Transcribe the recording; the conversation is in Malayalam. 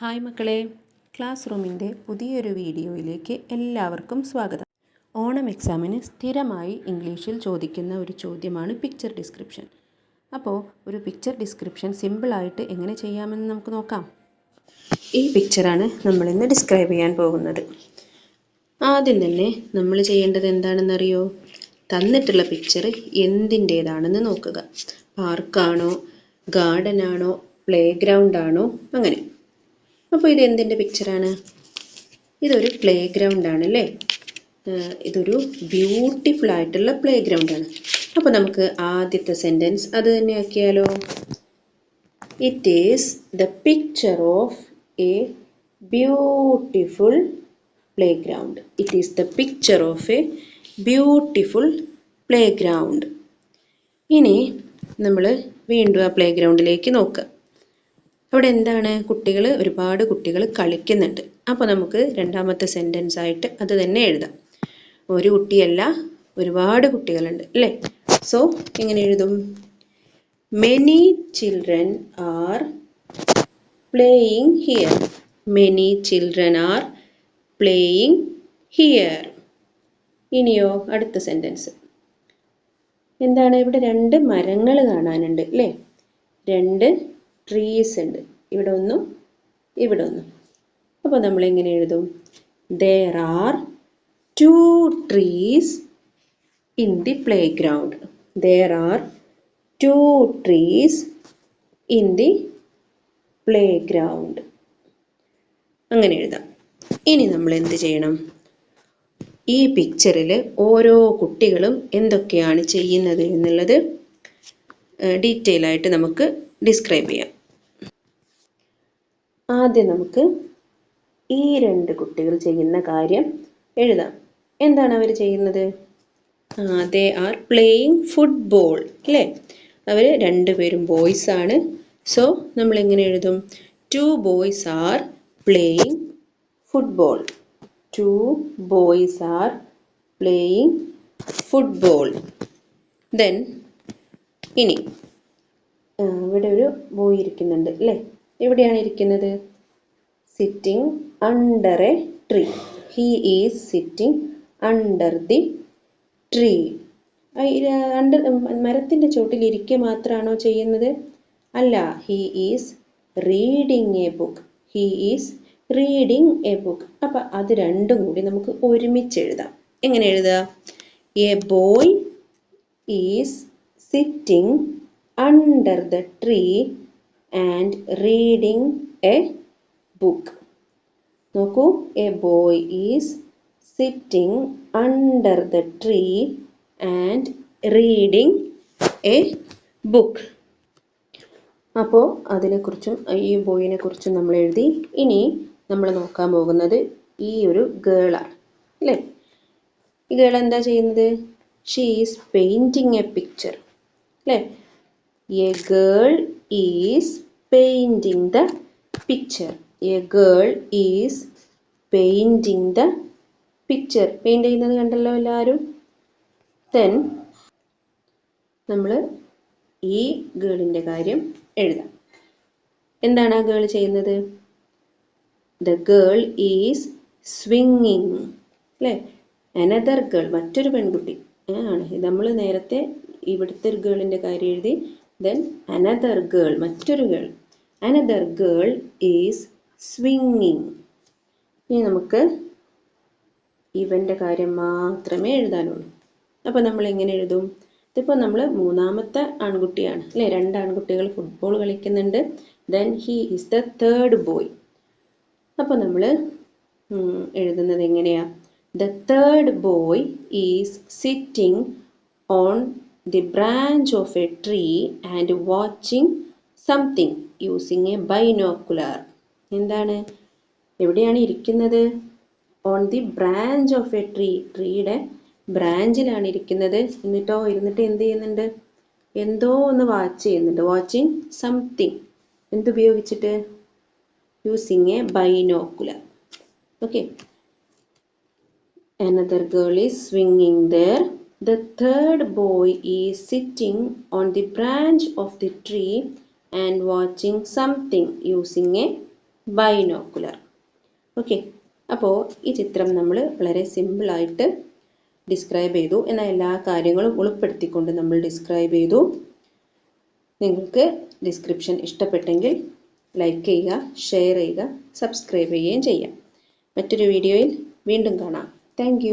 ഹായ് മക്കളെ. ക്ലാസ് റൂമിന്റെ പുതിയൊരു വീഡിയോയിലേക്ക് എല്ലാവർക്കും സ്വാഗതം. ഓണം എക്സാമിന് സ്ഥിരമായി ഇംഗ്ലീഷിൽ ചോദിക്കുന്ന ഒരു ചോദ്യമാണ് പിക്ചർ ഡിസ്ക്രിപ്ഷൻ അപ്പോൾ ഒരു പിക്ചർ ഡിസ്ക്രിപ്ഷൻ സിമ്പിളായിട്ട് എങ്ങനെ ചെയ്യാമെന്ന് നമുക്ക് നോക്കാം. ഈ പിക്ചറാണ് നമ്മളിന്ന് ഡിസ്ക്രൈബ് ചെയ്യാൻ പോകുന്നത്. ആദ്യം തന്നെ നമ്മൾ ചെയ്യേണ്ടത് എന്താണെന്നറിയോ? തന്നിട്ടുള്ള പിക്ചർ എന്തിന്റേതാണെന്ന് നോക്കുക. പാർക്കാണോ ഗാർഡൻ ആണോ? പ്ലേ ഗ്രൗണ്ട് ആണോ? അങ്ങനെ. അപ്പോൾ ഇത് എന്തിന്റെ പിക്ചറാണ് ഇതൊരു പ്ലേ ഗ്രൗണ്ട് ആണ് അല്ലേ? ഇതൊരു ബ്യൂട്ടിഫുൾ ആയിട്ടുള്ള പ്ലേ ഗ്രൗണ്ട് ആണ്. അപ്പോൾ നമുക്ക് ആദ്യത്തെ സെന്റൻസ് അത് തന്നെ ആക്കിയാലോ? It is the picture of a beautiful playground it is the picture of a beautiful playground ഇനി നമ്മൾ വീണ്ടും ആ പ്ലേ ഗ്രൗണ്ടിലേക്ക് നോക്കുക അവിടെ എന്താണ്? കുട്ടികൾ ഒരുപാട് കുട്ടികൾ കളിക്കുന്നുണ്ട്. അപ്പോൾ നമുക്ക് രണ്ടാമത്തെ സെന്റൻസ് ആയിട്ട് അത് തന്നെ എഴുതാം. ഒരു കുട്ടിയല്ല ഒരുപാട് കുട്ടികളുണ്ട് അല്ലേ? സോ എങ്ങനെ എഴുതും? Many children are playing here many children are playing here ഇനിയോ അടുത്ത സെന്റൻസ് എന്താണ്? ഇവിടെ രണ്ട് മരങ്ങൾ കാണാനുണ്ട് അല്ലേ? രണ്ട് ട്രീസ് ഉണ്ട്. ഇവിടെ ഒന്നും ഇവിടെ ഒന്നും. അപ്പോൾ നമ്മൾ എങ്ങനെ എഴുതും? There are two trees in the playground there are two trees in the playground അങ്ങനെ എഴുതാം. ഇനി നമ്മൾ എന്ത് ചെയ്യണം? ഈ പിക്ചറിൽ ഓരോ കുട്ടികളും എന്തൊക്കെയാണ് ചെയ്യുന്നത് എന്നുള്ളത് ഡീറ്റെയിൽ ആയിട്ട് നമുക്ക് ഡിസ്ക്രൈബ് ചെയ്യാം. ആദ്യം നമുക്ക് ഈ രണ്ട് കുട്ടികൾ ചെയ്യുന്ന കാര്യം എഴുതാം. എന്താണ് അവർ ചെയ്യുന്നത്? ദേ ആർ പ്ലേയിങ് ഫുട്ബോൾ അല്ലേ? അവർ രണ്ടുപേരും ബോയ്സ് ആണ്. സോ നമ്മൾ എങ്ങനെ എഴുതും? Two boys are playing football two boys are playing football then ഇനി ഇവിടെ ഒരു ബോയ് ഇരിക്കുന്നുണ്ട് അല്ലേ? എവിടെയാണ് ഇരിക്കുന്നത്? Sitting under a tree he is sitting under the tree under മരത്തിന്റെ ചോട്ടിൽ ഇരിക്കുക മാത്രമാണോ ചെയ്യുന്നത്? അല്ല he is reading a book he is reading a book അപ്പം അത് രണ്ടും കൂടി നമുക്ക് ഒരുമിച്ച് എഴുതാം. എങ്ങനെ എഴുതുക? A boy is sitting under the tree and reading a book നോക്കൂ. A boy is sitting under the tree and reading a book അപ്പോൾ അതിനെക്കുറിച്ചും ഈ ബോയിനെ കുറിച്ചും നമ്മൾ എഴുതി ഇനി നമ്മൾ നോക്കാൻ പോകുന്നത് ഈ ഒരു ഗേളാണ് അല്ലേ? ഈ ഗേൾ എന്താ ചെയ്യുന്നത്? She is painting a picture അല്ലേ? A girl is painting the picture a girl is painting the picture paint ചെയ്യുന്നത് കണ്ടല്ലോ എല്ലാവരും? ദെൻ നമ്മൾ ഈ ഗേളിന്റെ കാര്യം എഴുതാം. എന്താണ് ആ ഗേൾ ചെയ്യുന്നത്? ദ ഗേൾ ഈസ് സ്വിങ്ങിങ് അല്ലേ? അനദർ ഗേൾ മറ്റൊരു പെൺകുട്ടി. ആണ്. നമ്മൾ നേരത്തെ ഇവിടുത്തെ ഒരു ഗേളിന്റെ കാര്യം എഴുതി. ദെൻ അനദർ ഗേൾ മറ്റൊരു ഗേൾ അനദർ ഗേൾ ഈസ് സ്വിങ്ങിങ് ഇനി നമുക്ക് ഇവന്റെ കാര്യം മാത്രമേ എഴുതാനുള്ളൂ. അപ്പോൾ നമ്മൾ എങ്ങനെ എഴുതും? ഇതിപ്പോൾ നമ്മൾ മൂന്നാമത്തെ ആൺകുട്ടിയാണ്. അല്ലേ? രണ്ട് ആൺകുട്ടികൾ ഫുട്ബോൾ കളിക്കുന്നുണ്ട്. Then he is the third boy അപ്പോൾ നമ്മൾ എഴുതുന്നത് എങ്ങനെയാ? The third boy is sitting on the branch of a tree and watching something using a binocular എന്താണ്? എവിടെയാണ് ഇരിക്കുന്നത്? On the branch of a tree ട്രീയുടെ ബ്രാഞ്ചിലാണ് ഇരിക്കുന്നത്. എന്നിട്ടോ ഇരുന്നിട്ട് എന്ത് ചെയ്യുന്നുണ്ട്? എന്തോ ഒന്ന് വാച്ച് ചെയ്യുന്നുണ്ട്. Watching something എന്തുപയോഗിച്ചിട്ട് using a binocular okay another girl is swinging there. The third boy is sitting on the branch of the tree and watching something using a binocular okay അപ്പോൾ ഈ ചിത്രം നമ്മൾ വളരെ സിമ്പിളായിട്ട് ഡിസ്ക്രൈബ് ചെയ്തു എന്നാൽ എല്ലാ കാര്യങ്ങളും ഉൾപ്പെടുത്തിക്കൊണ്ട് നമ്മൾ ഡിസ്ക്രൈബ് ചെയ്തു. നിങ്ങൾക്ക് ഡിസ്ക്രിപ്ഷൻ ഇഷ്ടപ്പെട്ടെങ്കിൽ ലൈക്ക് ചെയ്യുക ഷെയർ ചെയ്യുക സബ്സ്ക്രൈബ് ചെയ്യുകയും ചെയ്യാം. മറ്റൊരു വീഡിയോയിൽ വീണ്ടും കാണാം. താങ്ക്